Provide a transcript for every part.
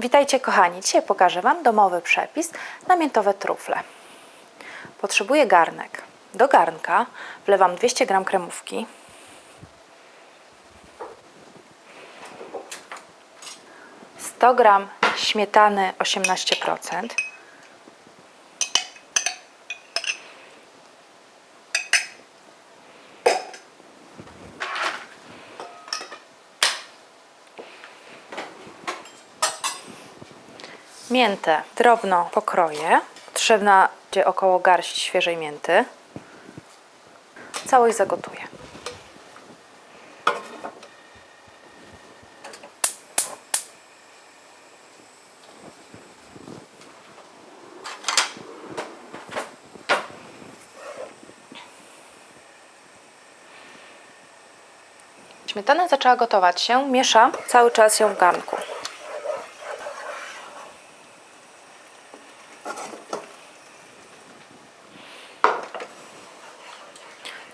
Witajcie kochani, dzisiaj pokażę Wam domowy przepis na miętowe trufle. Potrzebuję garnek. Do garnka wlewam 200 g kremówki, sto gram śmietany 18%, Miętę drobno pokroję. Potrzebna będzie około garści świeżej mięty. Całość zagotuję. Śmietana zaczęła gotować się, mieszam cały czas ją w garnku.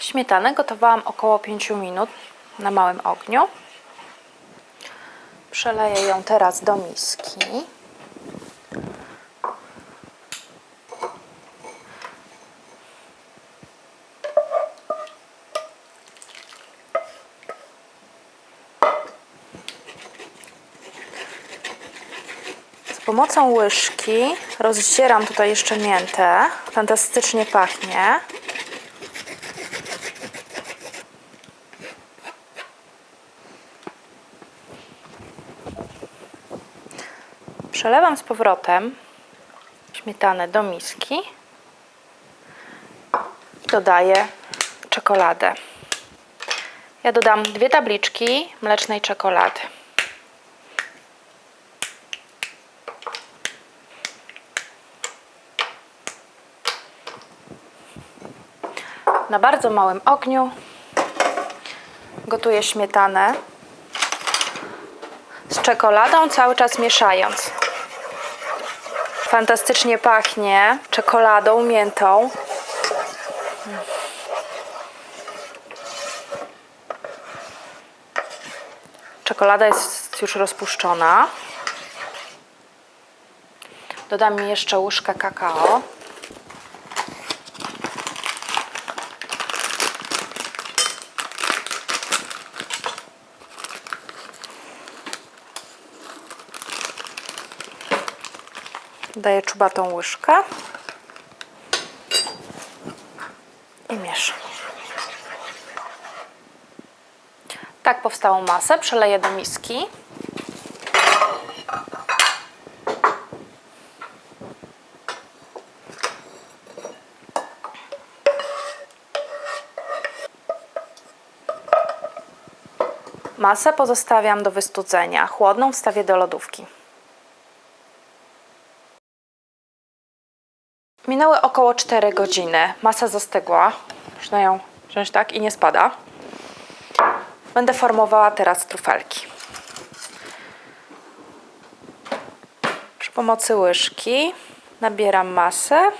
Śmietanę gotowałam około 5 minut na małym ogniu. Przeleję ją teraz do miski. Z pomocą łyżki rozdzieram tutaj jeszcze miętę. Fantastycznie pachnie. Przelewam z powrotem śmietanę do miski i dodaję czekoladę. Ja dodam dwie tabliczki mlecznej czekolady. Na bardzo małym ogniu gotuję śmietanę z czekoladą, cały czas mieszając. Fantastycznie pachnie czekoladą, miętą. Czekolada jest już rozpuszczona. Dodam jeszcze łyżkę kakao. Daję czubatą łyżkę i mieszam. Tak powstałą masę przeleję do miski. Masę pozostawiam do wystudzenia. Chłodną wstawię do lodówki. Minęły około 4 godziny. Masa zastygła. Można ją wziąć tak i nie spada. Będę formowała teraz trufelki. Przy pomocy łyżki nabieram masę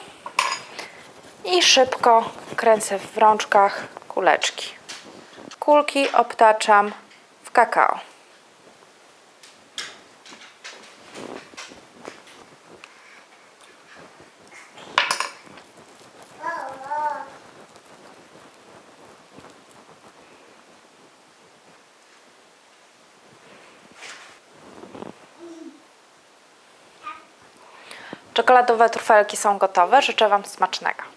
i szybko kręcę w rączkach kuleczki. Kulki obtaczam w kakao. Czekoladowe trufelki są gotowe. Życzę Wam smacznego.